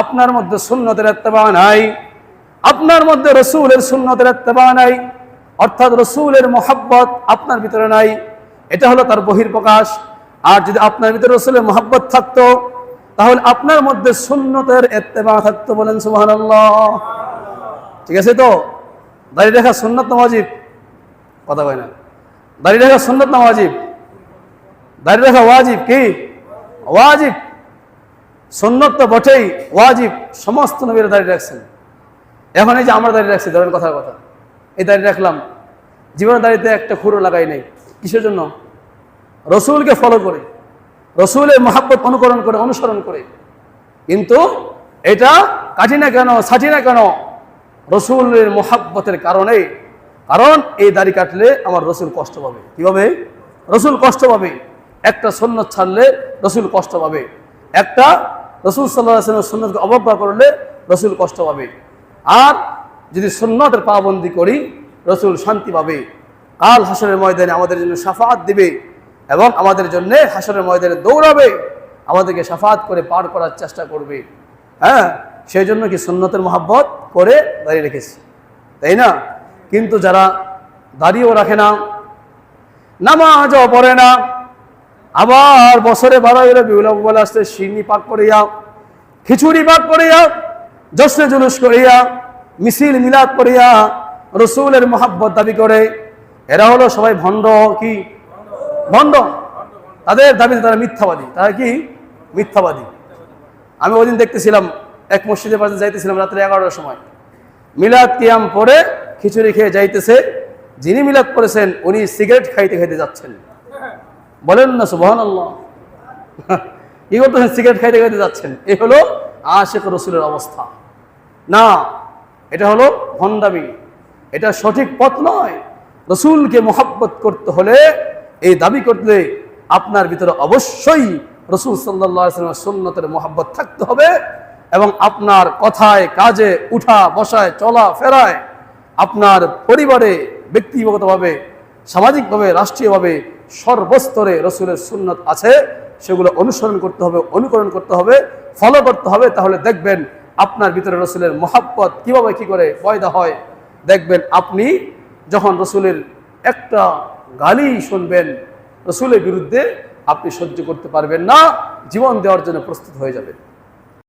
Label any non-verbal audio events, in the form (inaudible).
আপনার মধ্যে সুন্নতের এত্তেবা নাই। আপনার মধ্যে রসুলের সুন্নতের এত্তেবা নাই। অর্থাৎ রসুলের মোহাব্বত আপনার ভিতরে নাই। এটা হলো তার বহির প্রকাশ আর যদি আপনার ভিতরে রসুলের মোহাব্বত থাকতো, তাহলে আপনার মধ্যে সুন্নতের এত্তেবা থাকতো বলেন সুবাহ ঠিক আছে তো? দাড়ি রেখা সুন্নত না ওয়াজিব? কথা কয় না। দাড়ি রেখা সুন্নত না ওয়াজিব? দাড়ি রেখা ওয়াজিব কি? ওয়াজিব। সুন্নত তো বটেই, ওয়াজিব, সমস্ত নবীরা দাঁড়িয়ে রাখছেন। এখন এই যে আমরা দাঁড়িয়ে রাখছি, ধরেন কথার কথা। এই দাঁড়িয়ে রাখলাম, জীবনের দাঁড়িতে একটা খুঁড়ো লাগাই নাই। কিসের জন্য? রসুলকে ফলো করে, রসুলের মহাব্বত অনুকরণ করে, অনুসরণ করে। কিন্তু এটা কাটি না কেন সাটি না কেন? রসুলের মোহাব্বতের কারণে। কারণ এই দাড়ি কাটলে আমার রসুল কষ্ট পাবে। কি পাবে? রসুল কষ্ট পাবে। একটা সন্ন্যত ছাড়লে রসুল কষ্ট পাবে। একটা রসুল সাল্লাহ সন্ন্যতকে অবজ্ঞা করলে রসুল কষ্ট পাবে। আর যদি সুন্নতের পাবন্দি করি, রসুল শান্তি পাবে। কাল হাসরের ময়দানে আমাদের জন্য সাফাত দিবে এবং আমাদের জন্য হাসরের ময়দানে দৌড়াবে। আমাদেরকে সাফাত করে পার করার চেষ্টা করবে। হ্যাঁ সেই জন্য কি সুন্নতের মহাব্বত করে দাঁড়িয়ে রেখেছি। তাই না? কিন্তু যারা দাঁড়িয়েও রাখে না, নামাজও পড়ে না আবার বছরে বারো এলে বিউলাম বলে আসতে সিন্নি পাক করিয়া, খিচুড়ি পাক করিয়া, জশ্নে জুলুস করিয়া, মিছিল মিলাদ করিয়া রসুলের মহাব্বত দাবি করে। এরা হলো সবাই ভণ্ড, কি? ভণ্ড। তাদের দাবিতে তারা মিথ্যাবাদী। তারা কি? মিথ্যাবাদী। আমি ওই দিন দেখতেছিলাম, এক মসজিদের পাশে যাইতেছিলাম রাত্রে এগারোটার সময়। মিলাদ কিয়াম পরে খিচুড়ি খেয়ে যাইতেছে। যিনি মিলাদ করেছেন, উনি সিগারেট খাইতে খাইতে যাচ্ছেন। বলেন না সুবহান আল্লাহ কি (laughs) করতেছেন সিগারেট খাইতে খাইতে যাচ্ছেন। এ হলো আশেখ রসুলের অবস্থা। না, এটা হলো ভণ্ডামি। এটা সঠিক পথ নয়। রসুলকে মোহাব্বত করতে হলে এই দাবি করলে আপনার ভিতরে অবশ্যই রসুল সাল্লাহ সুন্নতের মোহাব্বত থাকতে হবে এবং আপনার কথায়, কাজে, উঠা, বসায়, চলা, ফেরায় আপনার পরিবারে, ব্যক্তিগতভাবে, সামাজিকভাবে, রাষ্ট্রীয়ভাবে সর্বস্তরে রসুলের সুন্নত আছে, সেগুলো অনুসরণ করতে হবে, অনুকরণ করতে হবে ফলো করতে হবে, তাহলে দেখবেন আপনার ভিতরে রসুলের মহাব্বত কীভাবে কি করে পয়দা হয়। দেখবেন আপনি যখন রসুলের একটা গালি শুনবেন, রসুলের বিরুদ্ধে আপনি সহ্য করতে পারবেন না, জীবন দেওয়ার জন্য প্রস্তুত হয়ে যাবেন।